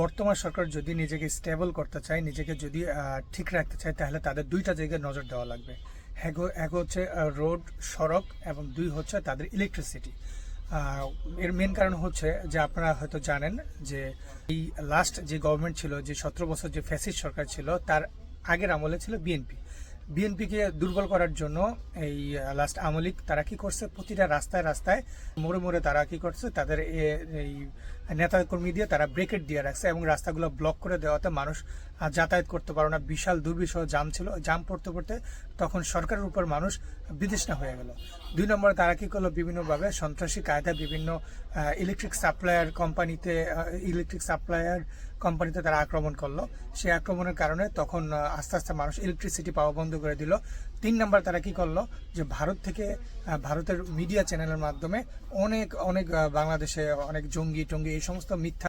বর্তমান সরকার যদি নিজেকে স্টেবল করতে চায়, নিজেকে যদি ঠিক রাখতে চায়, তাহলে তাদের দুইটা জায়গায় নজর দেওয়া লাগবে। এক হচ্ছে রোড সড়ক এবং দুই হচ্ছে তাদের ইলেকট্রিসিটি এর মেন কারণ হচ্ছে যে আপনারা হয়তো জানেন যে এই লাস্ট যে গভর্নমেন্ট ছিল, যে সতেরো বছর যে ফ্যাসিস্ট সরকার ছিল, তার আগের আমলে ছিল বিএনপি বিএনপিকে দুর্বল করার জন্য এই লাস্ট আমলিক তারা কি করছে? প্রতিটা রাস্তায় রাস্তায় মোড়ে মোড়ে তারা কি করছে? তাদের এই নেতা কর্মী দিয়ে তারা ব্রেকেট দিয়ে রাখছে এবং রাস্তাগুলো ব্লক করে দেওয়াতে মানুষ যাতায়াত করতে পারো না। বিশাল দুর্বিষহ জাম ছিল। জাম পড়তে পড়তে তখন সরকারের উপর মানুষ বিদেশনা হয়ে গেল। দুই নম্বরে তারা কি করল? বিভিন্নভাবে সন্ত্রাসী কায়দায় বিভিন্ন ইলেকট্রিক সাপ্লায়ার কোম্পানিতে ইলেকট্রিক সাপ্লায়ার কোম্পানিতে তারা আক্রমণ করল। সেই আক্রমণের কারণে তখন আস্তে আস্তে মানুষ ইলেকট্রিসিটি পাওয়া বন্ধ করে দিল। তিন নাম্বার তারা কি করল যে ভারত থেকে ভারতের মিডিয়া চ্যানেলের মাধ্যমে অনেক অনেক বাংলাদেশে অনেক জঙ্গি টঙ্গি এই সমস্ত মিথ্যা